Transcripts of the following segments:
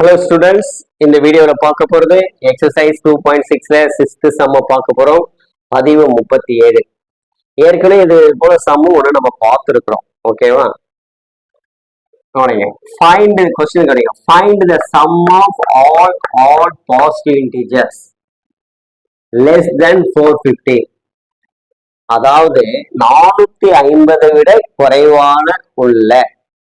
Hello students இந்த வீடியோவில் பார்க்க போகிறது எக்ஸசைஸ் டூ பாயிண்ட் சிக்ஸில் சிக்ஸ்த்து சம்ம பார்க்க போகிறோம் பதிவு முப்பத்தி ஏழு. ஏற்கனவே இது போல சம்மு ஒன்று நம்ம பார்த்துருக்குறோம். ஓகேவா கவனிங்க. ஃபைண்ட் கொஸ்டின் கவனிங்க. Find the sum of all all positive integers less than four fifty அதாவது நானூற்றி ஐம்பதை விட குறைவான உள்ள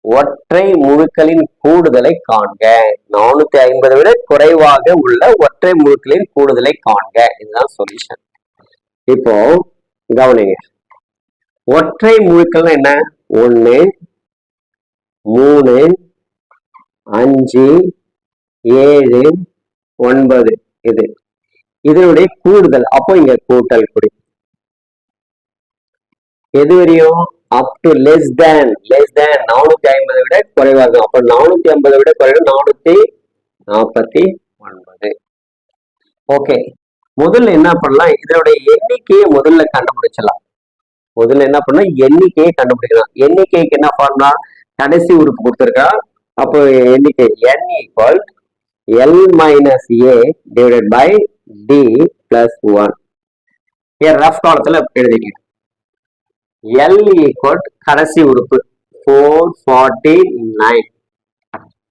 ஒற்றை முழுக்களின் கூடுதலை காண்க. நானூத்தி ஐம்பதை விட குறைவாக உள்ள ஒற்றை முழுக்களின் கூடுதலை காண்க. இதுதான் சொல்யூஷன் இப்போ கவனிங்க. ஒற்றை முழுக்கள் என்ன? ஒண்ணு மூணு அஞ்சு ஏழு ஒன்பது. இது. இதனுடைய கூடுதல். அப்போ இங்க கூட்டல் குறி எது வரையும் up to less than less than நானூத்தி ஐம்பதை விட குறைவா இருக்கும் அப்ப நானூத்தி ஐம்பதை விட குறைவு நானூத்தி நாற்பத்தி ஒன்பது. ஓகே முதல்ல என்ன பண்ணலாம்? இதனுடைய எண்ணிக்கையை முதல்ல கண்டுபிடிச்சலாம் முதல்ல என்ன பண்ணலாம்? எண்ணிக்கையை கண்டுபிடிக்கலாம். எண்ணிக்கைக்கு என்ன ஃபார்முலா கடைசி உறுப்பு கொடுத்துருக்கா? அப்போ எண்ணிக்கை n equal l minus a divided by d plus one ஏன் ரஃப் காலத்தில் எழுதிக்கிட்டு எல் ஈக்குவல் கடைசி உறுப்பு four forty nine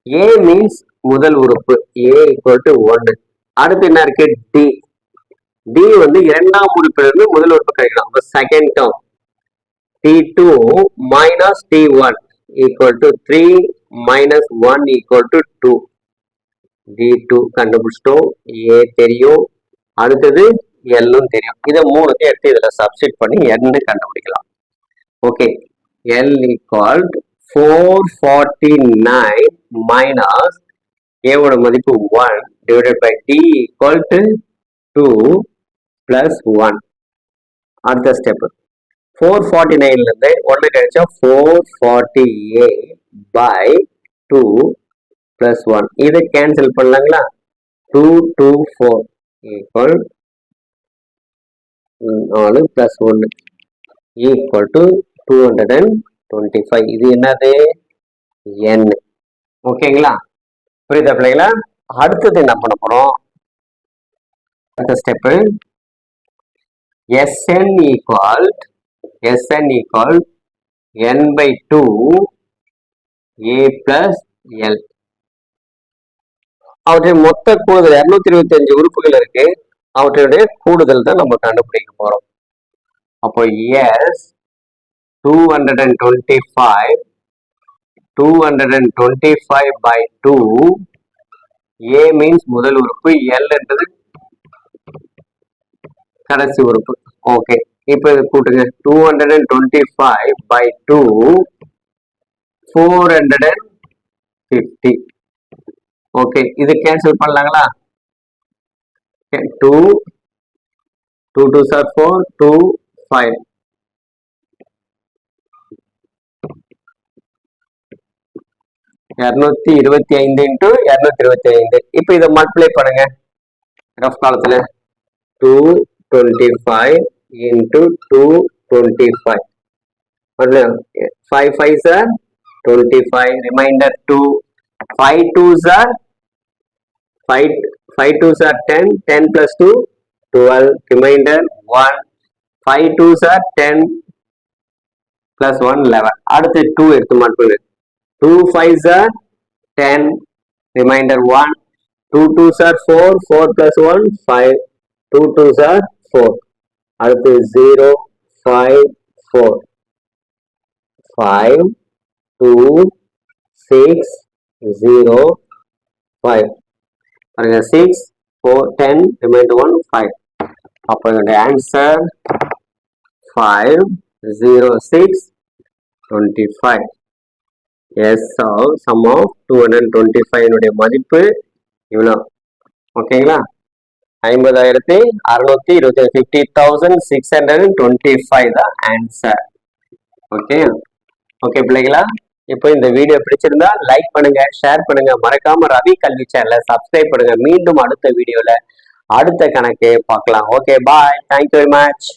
a means முதல் உறுப்பு ஏ ஈக்குவல் டு ஒன்று அடுத்து என்ன இருக்கு? டி டி வந்து இரண்டாம் உறுப்பிலிருந்து முதல் உறுப்பு கிடைக்கலாம். அப்போ second term d two minus d one equal to three minus one equal to two d two கண்டுபிடிச்சிட்டோம். ஏ தெரியும். அடுத்தது எல்லும் தெரியும். இதை மூணுத்தையும் எடுத்து இதில் சப்ஸ்டிட் பண்ணி என்னு கண்டுபிடிக்கலாம். Okay l equal four forty nine ஓட மதிப்பு one divided by d equal to two plus one அடுத்த ஸ்டெப் ஃபோர் ஃபார்ட்டி நைன்லேருந்து ஒன்று கிடைச்சா four forty a by two plus one இதை கேன்சல் பண்ணலாங்களா? டூ டூ ஃபோர் ஈக்குவல் நாலு பிளஸ் ஒன்று two hundred and twenty five இது என்னது? என் ஓகேங்களா புரியுதா பிள்ளைங்களா அடுத்தது என்ன பண்ண போறோம்? அடுத்த step S N equal S N equal n by two a plus l அவற்றின் மொத்த கூடுதல் இரநூத்தி இருபத்தி அஞ்சு உறுப்புகள் இருக்கு. அவற்றினுடைய கூடுதல் தான் நம்ம கண்டுபிடிக்க போறோம். அப்போ S two hundred and twenty five two hundred and twenty five by two a means முதல் உறுப்பு எல் என்றது கடைசி உறுப்பு. ஓகே இப்போ இது கூட்டுங்க. Two hundred and twenty five by two four hundred and fifty okay இது கேன்சல் பண்ணலாங்களா? Two two two sir four two five இரநூத்தி இருபத்தி ஐந்து இன்ட்டு இரநூத்தி இருபத்தி ஐந்து. இப்போ இதை மல்டிப்ளை பண்ணுங்க. ரஃப் காலத்தில் two twenty five into two twenty five five five sir twenty five remainder two five two sir five five two sir ten ten plus two twelve remainder one five two sir ten plus one eleven அடுத்து two எடுத்து மட்டும் 2 5s are 10, remainder 1, 2 2s are 4, 4 plus 1, 5, 2 2s are 4. அடுத்து 0, 5, 4, 5, 2, 6, 0, 5. 6, 4, 10, remainder 1, 5. அப்போ answer answer 5, 0, 6, 25. S of sum of two hundred twenty five மதிப்பு இவ்வளோ ஓகேங்களா ஐம்பதாயிரத்தி அறுநூத்தி இருபத்தி fifty thousand six hundred twenty five தான் ஆன்சர் ஓகே ஓகே பிள்ளைங்களா இப்போ இந்த வீடியோ பிடிச்சிருந்தா லைக் பண்ணுங்க ஷேர் பண்ணுங்க. மறக்காம ரவி கல்வி சேனலை சப்ஸ்கிரைப் பண்ணுங்க. மீண்டும் அடுத்த வீடியோல அடுத்த கணக்கு பார்க்கலாம். Okay bye thank you very much